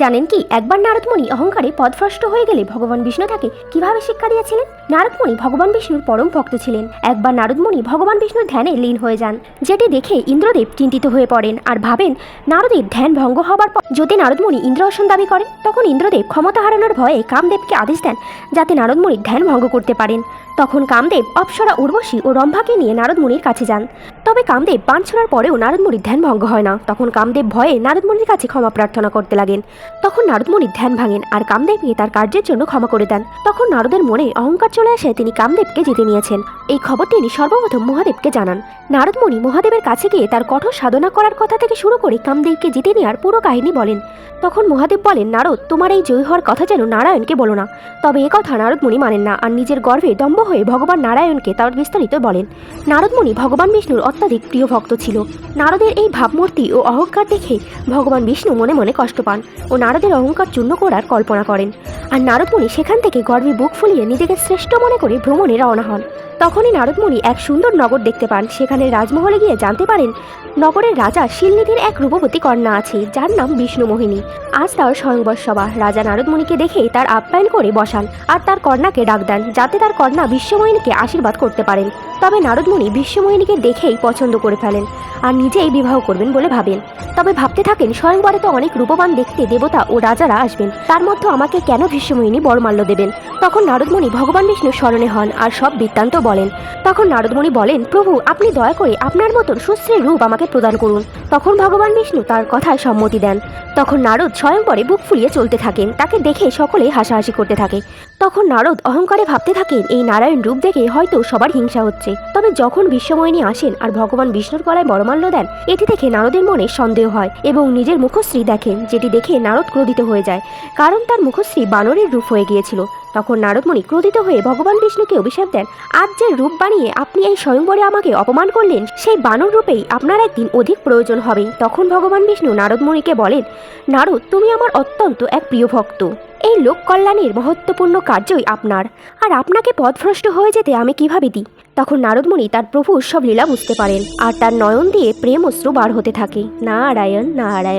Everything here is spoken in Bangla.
জানেন কি, একবার নারদমণি অহংকারে পদভ্রষ্ট হয়ে গেলে ভগবান বিষ্ণু তাকে কীভাবে শিক্ষা দিয়েছিলেন? নারদমণি ভগবান বিষ্ণুর পরম ভক্ত ছিলেন। একবার নারদমণি ভগবান বিষ্ণুর ধ্যানে লীন হয়ে যান, যেটি দেখে ইন্দ্রদেব চিন্তিত হয়ে পড়েন আর ভাবেন, নারদের ধ্যান ভঙ্গ হবার পর যদি নারদমণি ইন্দ্র আসন দাবি করেন, তখন ইন্দ্রদেব ক্ষমতা হারানোর ভয়ে কামদেবকে আদেশ দেন যাতে নারদমণির ধ্যান ভঙ্গ করতে পারেন। তখন কামদেব অপ্সরা, উর্বশী ও রম্ভাকে নিয়ে নারদমণির কাছে যান। তবে কামদেব বান ছোড়ার পরেও নারদমণির ধ্যান ভঙ্গ হয় না। তখন কামদেব ভয়ে নারদমণির কাছে ক্ষমা প্রার্থনা করতে লাগেন। তখন নারদমণির ধ্যান ভাঙেন আর কামদেবকে তার কার্যের জন্য ক্ষমা করে দেন। তখন নারদের মনে অহংকার চলে আসে তিনি কামদেবকে জিতে নিয়েছেন। এই খবর তিনি সর্বপ্রথম মহাদেবকে জানান। নারদমণি মহাদেবের কাছে গিয়ে তার কঠোর সাধনা করার কথা থেকে শুরু করে কামদেবকে জিতে নেওয়ার পুরো কাহিনী বলেন। তখন মহাদেব বলেন, নারদ, তোমার এই জয় হওয়ার কথা যেন নারায়ণকে বলো না। তবে এ কথা নারদমণি মানেন না আর নিজের গর্ভে দম্ভ হয়ে ভগবান নারায়ণকে তার বিস্তারিত বলেন। নারদমণি ভগবান বিষ্ণুর অত্যাধিক প্রিয় ভক্ত ছিল। নারদের এই ভাবমূর্তি ও অহংকার দেখে ভগবান বিষ্ণু মনে মনে কষ্ট পান ও নারদের অহংকার চূর্ণ করার কল্পনা করেন। আর নারদমণি সেখান থেকে গর্বে বুক ফুলিয়ে নিজেকে শ্রেষ্ঠ মনে করে ভ্রমণে রওনা হন। তখনই নারদমণি এক সুন্দর নগর দেখতে পান। সেখানে রাজমহলে গিয়ে জানতে পারেন, নগরের রাজা শিলনিধির এক রূপবতী কন্যা আছে, যার নাম বিষ্ণু মোহিনী আজ তার স্বয়ংবর সভা। রাজা নারদমণিকে দেখে তার আপ্যায়ন করে বসান আর তার কন্যাকে ডাক দেন, যাতে তার কন্যা বিশ্বমোহিনীকে আশীর্বাদ করতে পারেন। তবে নারদমণি বিশ্বমোহিনীকে দেখেই পছন্দ করে ফেলেন আর নিজেই বিবাহ করবেন বলে ভাবেন। তবে ভাবতে থাকেন, স্বয়ংবরে তো অনেক রূপবান দেখতে দেবতা ও রাজারা আসবেন। তার মধ্যে আমাকে কেন ভীষ্মমোহিনী বরমাল্য দেবেন। তখন নারদমণি ভগবান বিষ্ণু স্মরণে হন আর সব বৃত্তান্ত বলেন। তখন নারদমণি বলেন, প্রভু, আপনি দয়া করে আপনার মতন সুশ্রী রূপ আমাকে প্রদান করুন। তখন ভগবান বিষ্ণু তার কথায় সম্মতি দেন। তখন নারদ স্বয়ংবরে বুক ফুলিয়ে চলতে থাকেন, তাকে দেখে সকলে হাসাহাসি করতে থাকে। তখন নারদ অহংকারে ভাবতে থাকেন, এই নারায়ণ রূপ দেখে হয়তো সবার হিংসা হচ্ছে। তবে যখন বিশ্বময়িনী আসেন আর ভগবান বিষ্ণুর গলায় বড়মাল্য দেন, এটি দেখে নারদের মনে সন্দেহ হয় এবং নিজের মুখশ্রী দেখেন, যেটি দেখে নারদ ক্রোধিত হয়ে যায়। কারণ তার মুখশ্রী বানরের রূপ হয়ে গিয়েছিল। তখন নারদমণি ক্রোধিত হয়ে ভগবান বিষ্ণুকে অভিশাপ দেন। আজ যে রূপ বানিয়ে আপনি এই স্বয়ংবরে আমাকে অপমান করলেন, সেই বানর রূপেই আপনার একদিন অধিক প্রয়োজন হবে তখন ভগবান বিষ্ণু নারদমণিকে বলেন, নারদ, তুমি আমার অত্যন্ত এক প্রিয় ভক্ত। এই লোক কল্যাণের মহত্বপূর্ণ কার্যই আপনার। আর আপনাকে পথভ্রষ্ট হয়ে যেতে আমি কীভাবে দিই? তখন নারদমণি তার প্রভুর সব লীলা বুঝতে পারেন। আর তার নয়ন দিয়ে প্রেম অশ্রু বার হতে থাকে। নারায়ণ নারায়ণ।